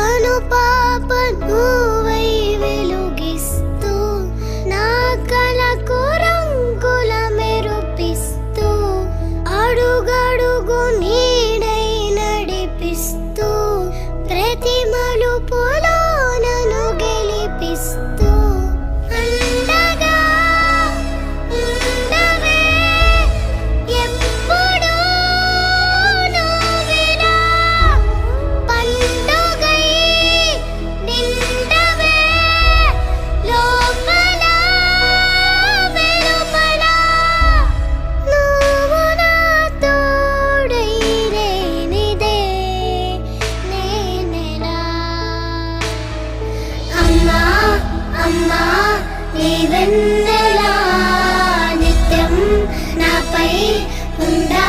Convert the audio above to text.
కను పాప నువ్వై వెలుగిస్తూ నా కళకు రంగుల మెరుపిస్తూ అడుగడుగు నీడై అమ్మా నిత్యం నాపై ఉందా